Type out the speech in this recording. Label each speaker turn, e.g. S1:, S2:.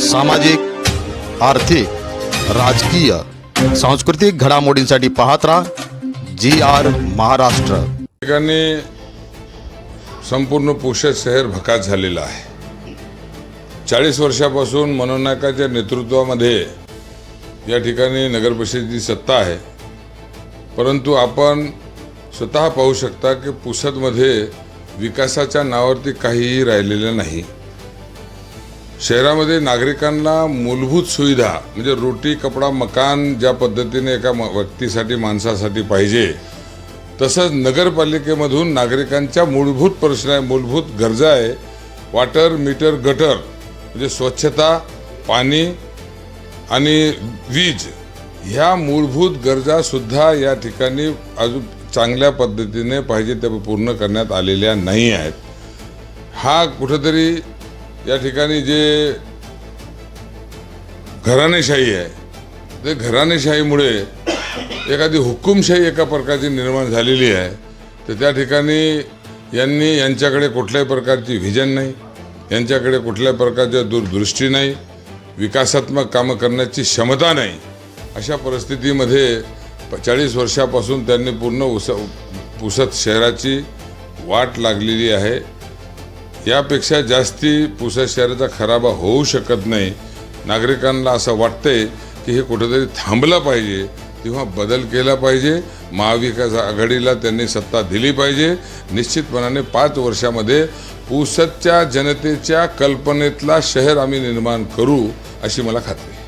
S1: सामाजिक आर्थिक राजकीय सांस्कृतिक घडामोडींसाठी पाहत राहा जी आर महाराष्ट्र.
S2: ठिकाणी संपूर्ण पुष्य शहर भकास झालेलं आहे. चाळीस वर्षापासून मनोनायकाच्या नेतृत्वामध्ये या ठिकाणी नगरपरिषदेची सत्ता आहे. परंतु आपण स्वतः पाहू शकता की पुसदमध्ये विकासाच्या नावावरती काहीही राहिलेलं नाही. शहरामध्ये नागरिकांना मूलभूत सुविधा म्हणजे रोटी कपडा मकान ज्या पद्धतीने एका म- व्यक्तीसाठी माणसासाठी पाहिजे तसंच नगरपालिकेमधून नागरिकांच्या मूलभूत प्रश्न आहे मूलभूत गरजा आहे. वॉटर मीटर गटर म्हणजे स्वच्छता पाणी आणि वीज ह्या मूलभूत गरजासुद्धा या ठिकाणी अजून चांगल्या पद्धतीने पाहिजे त्या पूर्ण करण्यात आलेल्या नाही आहेत. हा कुठंतरी या ठिकाणी जे घराणेशाही आहे ते घराणेशाहीमुळे एखादी हुकुमशाही एका प्रकारची निर्माण झालेली आहे तर त्या ठिकाणी यांनी यांच्याकडे कुठल्याही प्रकारची व्हिजन नाही यांच्याकडे कुठल्याही प्रकारच्या दूरदृष्टी नाही विकासात्मक कामं करण्याची क्षमता नाही. अशा परिस्थितीमध्ये चाळीस वर्षापासून त्यांनी पूर्ण उस पुसत शहराची वाट लागलेली आहे. यापेक्षा जास्ती पुसा शहराचा खराबा होऊ शकत नाही. नागरिकांना असं वाटतंय की हे कुठेतरी थांबलं पाहिजे तेव्हा बदल केला पाहिजे. महाविकास आघाडीला त्यांनी सत्ता दिली पाहिजे. निश्चितपणाने पाच वर्षामध्ये पुसदच्या जनतेच्या कल्पनेतला शहर आम्ही निर्माण करू अशी मला खात्री